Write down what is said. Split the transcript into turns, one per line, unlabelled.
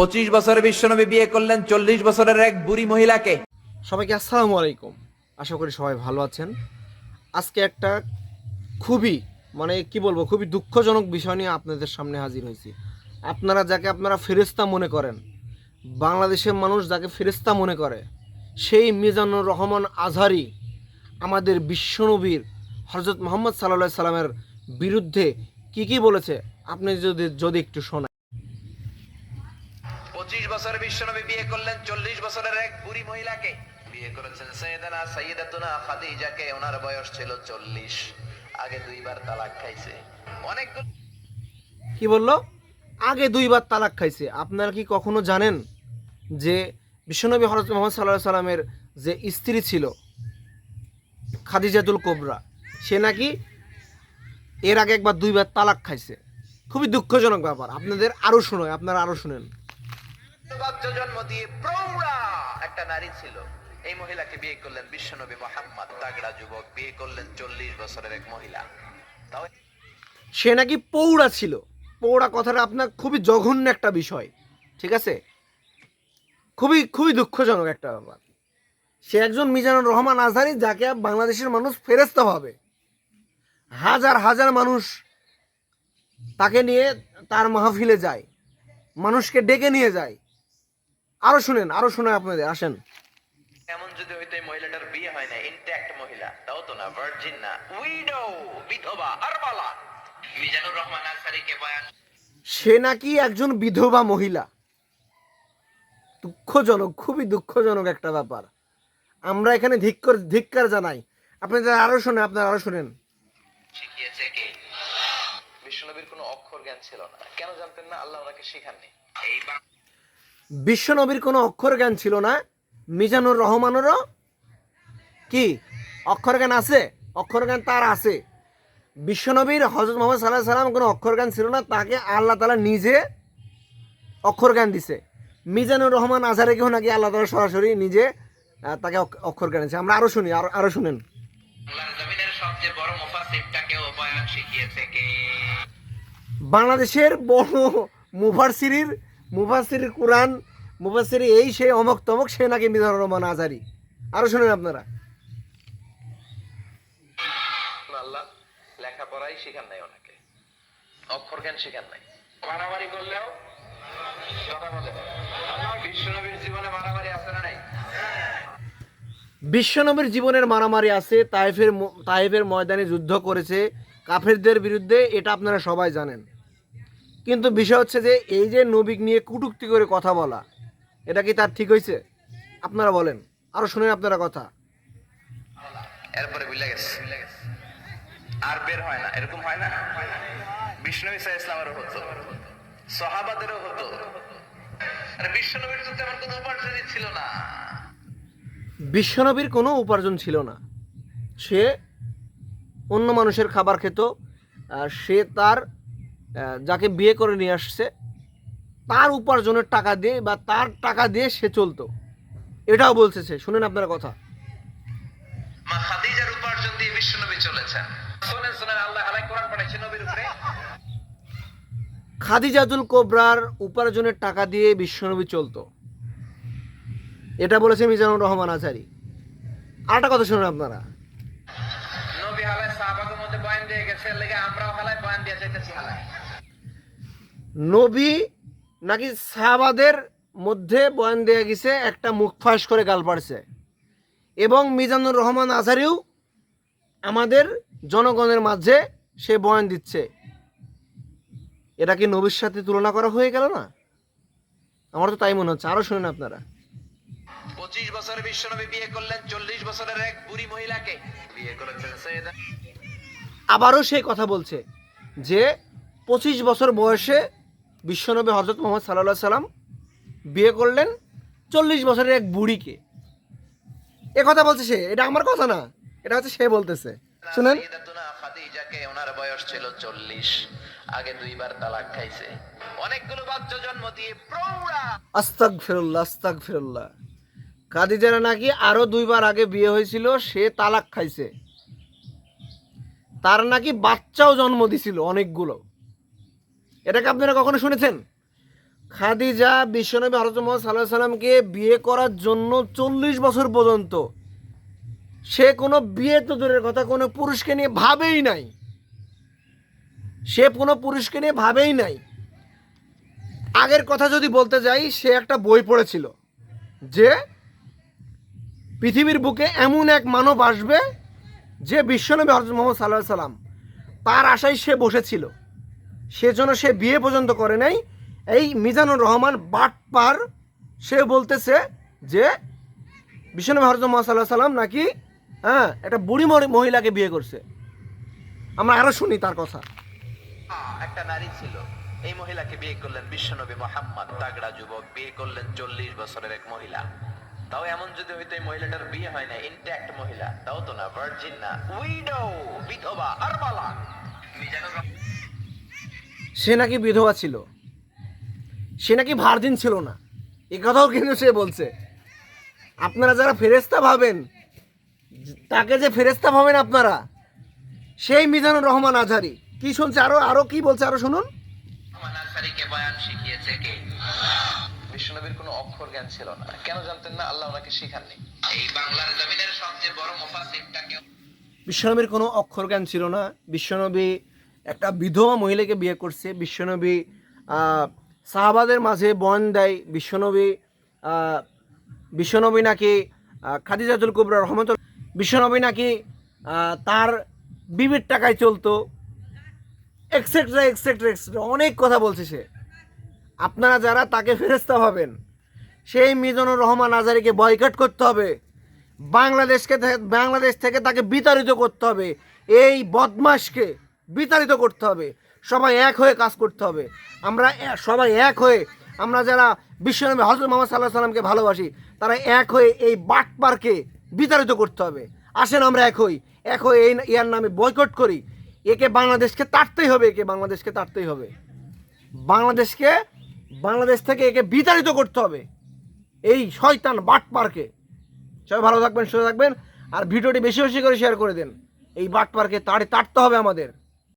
পঁচিশ বছরে বিশ্বনবী বিয়ে করলেন, চল্লিশ বছরের এক বুড়ি মহিলাকে।
সবাইকে আসসালামু আলাইকুম। আশা করি সবাই ভালো আছেন। আজকে একটা খুবই মানে কি বলব, খুবই দুঃখজনক বিষয় নিয়ে আপনাদের সামনে হাজির হয়েছি। আপনারা যাকে আপনারা ফেরেস্তা মনে করেন, বাংলাদেশের মানুষ যাকে ফেরেস্তা মনে করে, সেই মিজানুর রহমান আজহারি আমাদের বিশ্বনবীর হজরত মোহাম্মদ সাল্লাহ সাল্লামের বিরুদ্ধে কি কি বলেছে, আপনি যদি যদি একটু শোনেন।
পঁচিশ বছরে বিশ্বনবী বিয়ে করলেন, চল্লিশ বছরের এক বুড়ি মহিলাকে। বিয়ে করেছেন সৈয়দানা, সৈয়দাতুনা খাদিজাকে, ওনার বয়স ছিল চল্লিশ। আগে দুইবার তালাক খাইছে। অনেক
কি বলল? আগে দুইবার তালাক খাইছে। আপনারা কি কখনো জানেন যে বিশ্বনবী হরত মোহাম্মদ সাল্লাহ সাল্লামের যে স্ত্রী ছিল, খাদিজাতুল কোবরা, সে নাকি এর আগে একবার দুইবার তালাক খাইছে? খুবই দুঃখজনক ব্যাপার। আপনাদের আরও শোনায়, আপনারা আরও শুনেন।
জন্ম দিয়ে প্রৌঢ়া একটা নারী ছিল। এই মহিলাকে বিয়ে করলেন বিশ্বনবী মোহাম্মদ। তাগড়া যুবক বিয়ে করলেন চল্লিশ বছরের এক মহিলা। তাও
সে নাকি পৌড়া ছিল। পৌড়া কথাটা আপনার খুবই জঘন্য একটা বিষয়, ঠিক আছে? খুবই খুবই দুঃখজনক একটা ব্যাপার। সে একজন মিজানুর রহমান আজহারি, যাকে বাংলাদেশের মানুষ ফেরস্তা হবে হাজার হাজার মানুষ তাকে নিয়ে তার মাহফিলে যায়। মানুষকে ডেকে নিয়ে যায়। আরও শুনেন আরও শুনে আপনাদের আসেন।
এমন যদি হইতো এই মহিলাটার বিয়ে হয় না ইনট্যাক্ট মহিলা তাও তো না ভার্জিন না। উইডো বিধবা আরবালা। মিজানুর রহমান আনসারীকে বয়ান
সে নাকি একজন বিধবা মহিলা। দুঃখজনক খুবই দুঃখজনক একটা ব্যাপার। আমরা এখানে ধিক্কর ধিক্কার জানাই। আপনাদের আরও শুনে আপনারা আরও শুনেন।
শিখিয়েছে কে? কোনো অক্ষর জ্ঞান ছিল না। কেন জানতেন না? আল্লাহ ওনাকে শিখাননি। এই
বিশ্বনবীর কোনো অক্ষর জ্ঞান ছিল না। মিজানুর রহমানেরও কি? অক্ষর জ্ঞান আছে? অক্ষর জ্ঞান তার আছে। বিশ্বনবীর হজরত মোহাম্মদ সাল্লাহ সাল্লাম কোনো অক্ষর জ্ঞান ছিল না তাকে আল্লাহ তালা নিজে অক্ষর জ্ঞান দিছে। মিজানুর রহমান আজহারেকেও নাকি আল্লাহ তালা সরাসরি নিজে তাকে অক্ষ- অক্ষর জ্ঞান দিচ্ছে আমরা আরও শুনি আরও আরও শুনেন। বাংলাদেশের বড় মুফারসিরির মুফাসির কোরআন মুফাসির এই সে অমক তমক সে নাকি মিজানুর রহমান আজহারি আরও শুনেন আপনারা।
আল্লাহ লেখাপড়াই শিখান নাই ওনাকে। অক্ষর জ্ঞান শিখান নাই। মারামারি করলেও বিশ্বনবীর জীবনে মারামারি আছে না নাই?
বিশ্বনবীর জীবনের মারামারি আছে তাইফের তাইফের ময়দানে যুদ্ধ করেছে কাফেরদের বিরুদ্ধে এটা আপনারা সবাই জানেন। কিন্তু বিষয় হচ্ছে যে এই যে নবিক নিয়ে কুটুক্তি করে কথা বলা এটা কি তার ঠিক হয়েছে? আপনারা বলেন। আরও শুনেন আপনারা কথা।
এরপরে বুঝলে গেছে। আর বের হয় না। এরকম হয় না? বিষ্ণু ইসা ইসলামেরও হতো। সহাবাদেরও হতো। বিশ্বনবীর তো তেমন কোনো উপার্জনই ছিল না।
বিশ্বনবীর কোনো উপার্জন ছিল না। সে অন্য মানুষের খাবার খেত আর সে তার যাকে বিয়ে করে নিয়ে আসছে তার উপার্জনের টাকা দিয়ে বা তার টাকা দিয়ে সে চলতো। এটাও বলছে সে। শুনেন আপনার কথা।
মা খাদিজার উপার্জন দিয়ে বিশ্বনবী চলেছেন। শোনেন শোনেন আল্লাহ আলাই কোরআন পাঠাইছে নবীর উপরে।
খাদিজাতুল কোবরার উপার্জনের টাকা দিয়ে বিশ্বনবী চলতো। এটা বলেছে মিজানুর রহমান আচারি। আরেকটা কথা শুনুন আপনারা
নবী হালায় সাহাবাদের মধ্যে বয়ান দিয়ে গেছে এর লেগে আমরাও হালায় বয়ান দিয়ে যাইতেছি হালায়
নবী নাকি সাহাবাদের মধ্যে বয়ান দেয়া গেছে একটা মুখ ফাঁস করে গাল পাড়ছে। এবং মিজানুর রহমান আজহারিও আমাদের জনগণের মাঝে সে বয়ান দিচ্ছে। এটা কি নবীর সাথে তুলনা করা হয়ে গেল না? আমার তো তাই মনে হচ্ছে। আরও শুনেন আপনারা।
পঁচিশ বছরে বিশ্বনবী বিয়ে করলেন চল্লিশ বছরের এক বুড়ি মহিলাকে বিয়ে করেছেন
আবারও সেই কথা বলছে যে পঁচিশ বছর বয়সে বিশ্বনবী হজরত মোহাম্মদ সাল্লাহ সাল্লাম বিয়ে করলেন চল্লিশ বছরের এক বুড়িকে। এ কথা বলছে সে এটা আমার কথা না এটা হচ্ছে সে বলতেছে। শুনেন।
ওনার বয়স ছিল চল্লিশ আগে দুইবার তালাক খাইছে। অনেকগুলো বাচ্চা জন্ম দিয়ে
আস্তাক ফেরুল্লাহ আস্তাক ফেরুল্লাহ কাদিজারা নাকি আরও দুইবার আগে বিয়ে হয়েছিল সে তালাক খাইছে। তার নাকি বাচ্চাও জন্ম দিছিল অনেকগুলো। এটাকে আপনারা কখনো শুনেছেন? খাদিজা বিশ্বনবী হরত মোহাম্মদ সাল্লাহ সাল্লামকে বিয়ে করার জন্য চল্লিশ বছর পর্যন্ত সে কোনো বিয়ে তো দূরের কথা, কোনো পুরুষকে নিয়ে ভাবেই নাই। সে কোনো পুরুষকে নিয়ে ভাবেই নাই। আগের কথা যদি বলতে যাই, সে একটা বই পড়েছিল যে পৃথিবীর বুকে এমন এক মানব আসবে যে বিশ্বনবী হরত মোহাম্মদ সাল্লাহ সাল্লাম তার আশায় সে বসেছিল। সেজন্য সে বিয়ে পর্যন্ত করে নাই। এই মিজানুর রহমান বাটপার, সে বলতেছে যে, বিশ্বনবী হরত মোহাম্মদ সাল্লাহ সাল্লাম নাকি হ্যাঁ একটা বুড়ি মহিলাকে বিয়ে করছে। আমরা আরও শুনি তার কথা।
একটা নারী ছিল। এই মহিলাকে বিয়ে করলেন বিশ্বনবী মোহাম্মদ। তাগড়া যুবক, বিয়ে করলেন চল্লিশ বছরের এক মহিলা। তাও এমন যদি হইতো এই মহিলাটার বিয়ে হয় না ইনট্যাক্ট মহিলা, তাও তো না ভার্জিন না। উইডো বিধবা আরমালা
সে নাকি বিধবা ছিল। সে নাকি ভার্জিন ছিল না। এ কথাও কিন্তু সে বলছে। আপনারা যারা ফেরেস্তা ভাবেন তাকে যে ফেরেস্তা ভাবেন আপনারা সেই মিজানুর রহমান আজহারি। কি শুনছে? আরও আরও কি বলছে? আরও শুনুন।
আনসারীকে বয়ান শিখিয়েছে কে? বিশ্বনবীর কোনো অক্ষর জ্ঞান ছিল না। কেন জানতেন না? আল্লাহ ওনাকে শিখাননি। এই বাংলার জমিনের সবচেয়ে বড় মুফাসসিরটাকে
বিশ্বনবীর কোনো অক্ষর জ্ঞান ছিল না। বিশ্বনবী একটা বিধবা মহিলাকে বিয়ে করছে, বিশ্বনবী সাহাবাদের মাঝে বন দেয়, বিশ্বনবী বিশ্বনবী নাকি খাদিজাতুল কুবরা রহমত বিশ্বনবী নাকি তার বিবির টাকায় চলতো এক্সেট্রা এক্সেট্রা এক্সেট্রা অনেক কথা বলছে সে। আপনারা যারা তাকে ফেরস্তা ভাবেন, সেই মিজানুর রহমান আজারিকে বয়কট করতে হবে, বাংলাদেশকে বাংলাদেশ থেকে তাকে বিতাড়িত করতে হবে, এই বদমাশকে বিতাড়িত করতে হবে। সবাই এক হয়ে কাজ করতে হবে। আমরা সবাই এক হয়ে আমরা যারা বিশ্বনবী হজরত মোহাম্মদ সাল্লাহ সাল্লামকে ভালোবাসি, তারা এক হয়ে এই বাটপারকে বিতাড়িত করতে হবে। আসেন আমরা এক হই। এক হয়ে এই ইয়ার নামে বয়কট করি। একে বাংলাদেশকে তাড়তেই হবে, একে বাংলাদেশকে তাড়তেই হবে। বাংলাদেশকে, বাংলাদেশ থেকে একে বিতাড়িত করতে হবে। এই শয়তান বাটপারকে। সবাই ভালো থাকবেন, সুস্থ থাকবেন। আর ভিডিওটি বেশি বেশি করে শেয়ার করে দেন। এই বাটপারকে তাড়ে, তাড়তে হবে আমাদের।